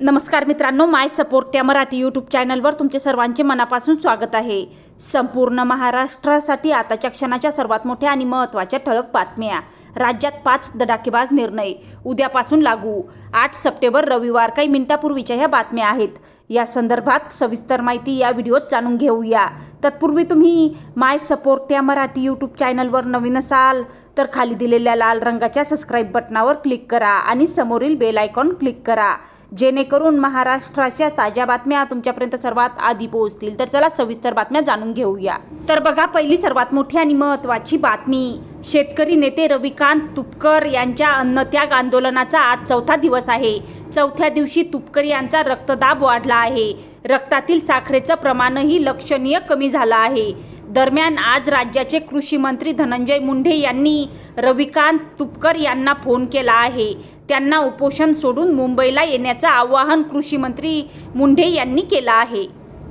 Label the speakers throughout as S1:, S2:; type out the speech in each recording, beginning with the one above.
S1: नमस्कार मित्रांनो माय सपोर्ट त्या मराठी यूट्यूब चॅनलवर तुमचे सर्वांचे मनापासून स्वागत आहे. संपूर्ण महाराष्ट्रासाठी आताच्या क्षणाच्या सर्वात मोठ्या आणि महत्त्वाच्या ठळक बातम्या. राज्यात पाच दडाकेबाज निर्णय उद्यापासून लागू. आठ सप्टेंबर रविवार काही मिनिटापूर्वीच्या ह्या बातम्या आहेत. या संदर्भात सविस्तर माहिती या व्हिडिओत जाणून घेऊया. तत्पूर्वी तुम्ही माय सपोर्ट त्या मराठी यूट्यूब चॅनलवर नवीन असाल तर खाली दिलेल्या लाल रंगाच्या सबस्क्राईब बटनावर क्लिक करा आणि समोरील बेल आयकॉन क्लिक करा. जेणेकरून महाराष्ट्राच्या ताज्या बातम्या तुमच्यापर्यंत सर्वात आधी पोहोचतील. तर चला सविस्तर बातम्या जाणून घेऊया. तर बघा पहिली सर्वात मोठी आणि महत्त्वाची बातमी शेतकरी नेते रविकांत तुपकर यांच्या अन्नत्याग आंदोलनाचा आज चौथा दिवस आहे. चौथ्या दिवशी तुपकर यांचा रक्तदाब वाढला आहे. रक्तातील साखरेचं प्रमाणही लक्षणीय कमी झालं आहे. दरम्यान आज राज्याचे कृषी मंत्री धनंजय मुंडे यांनी रविकांत तुपकर यांना फोन केला आहे. त्यांना उपोषण सोडून मुंबईला येण्याचं आवाहन कृषीमंत्री मुंढे यांनी केलं आहे.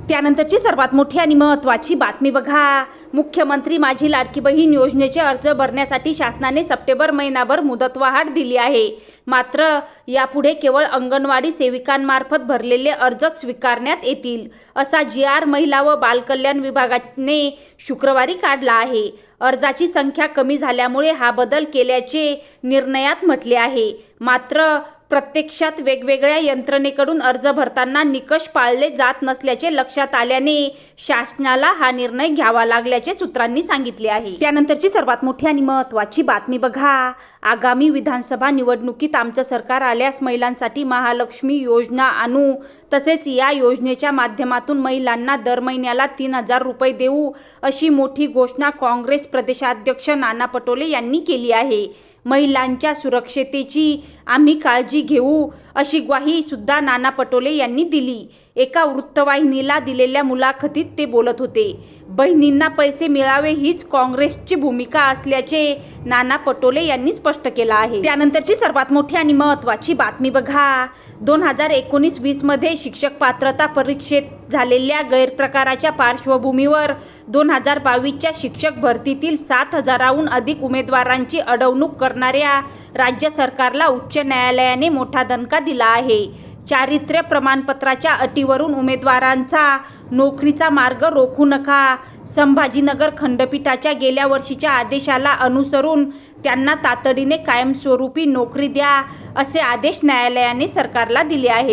S1: त्यानंतरची सर्वात मोठी आणि महत्त्वाची बातमी बघा. मुख्यमंत्री माझी लाडकी बहीण योजनेचे अर्ज भरण्यासाठी शासनाने सप्टेंबर महिनाभर मुदतवाढ दिली आहे. मात्र यापुढे केवळ अंगणवाडी सेविकांमार्फत भरलेले अर्ज स्वीकारण्यात येतील असा जी आर महिला व बालकल्याण विभागाने शुक्रवारी काढला आहे. अर्जाची संख्या कमी झाल्यामुळे हा बदल केल्याचे निर्णयात म्हटले आहे. मात्र प्रत्यक्षात वेगवेगळ्या यंत्रणेकडून अर्ज भरताना निकष पाळले जात नसल्याचे लक्षात आल्याने शासनाला हा निर्णय घ्यावा लागल्याचे सूत्रांनी सांगितले आहे. त्यानंतरची सर्वात मोठी आणि महत्त्वाची बातमी बघा. आगामी विधानसभा निवडणुकीत आमचं सरकार आल्यास महिलांसाठी महालक्ष्मी योजना आणू. तसेच या योजनेच्या माध्यमातून महिलांना दर महिन्याला तीन हजार रुपये देऊ अशी मोठी घोषणा काँग्रेस प्रदेशाध्यक्ष नाना पटोले यांनी केली आहे. महिलांच्या सुरक्षतेची आम्ही काळजी घेऊ अशी ग्वाही सुद्धा नाना पटोले यांनी दिली. एका वृत्तवाहिनीला दिलेल्या मुलाखतीत ते बोलत होते. बहिणींना पैसे मिळावे हीच काँग्रेसची भूमिका असल्याचे नाना पटोले यांनी स्पष्ट केलं आहे. त्यानंतरची सर्वात मोठी आणि महत्त्वाची बातमी बघा. दोन हजार एकोणीस वीसमध्ये शिक्षक पात्रता परीक्षेत झालेल्या गैरप्रकाराच्या पार्श्वभूमीवर दोन हजार बावीसच्या शिक्षक भरतीतील सात हजाराहून अधिक उमेदवारांची अडवणूक करणाऱ्या राज्य सरकारला उच्च न्यायालयाने मोठा दणका दिला आहे. चारित्र्य प्रमाणपत्राच्या अटीवरून उमेदवारांचा नोकरीचा मार्ग रोखू नका. संभाजीनगर खंडपीठाच्या गेल्या वर्षीच्या आदेशाला अनुसरून त्यांना तातडीने कायमस्वरूपी नोकरी द्या असे आदेश न्यायालयाने सरकारला दिले आहेत.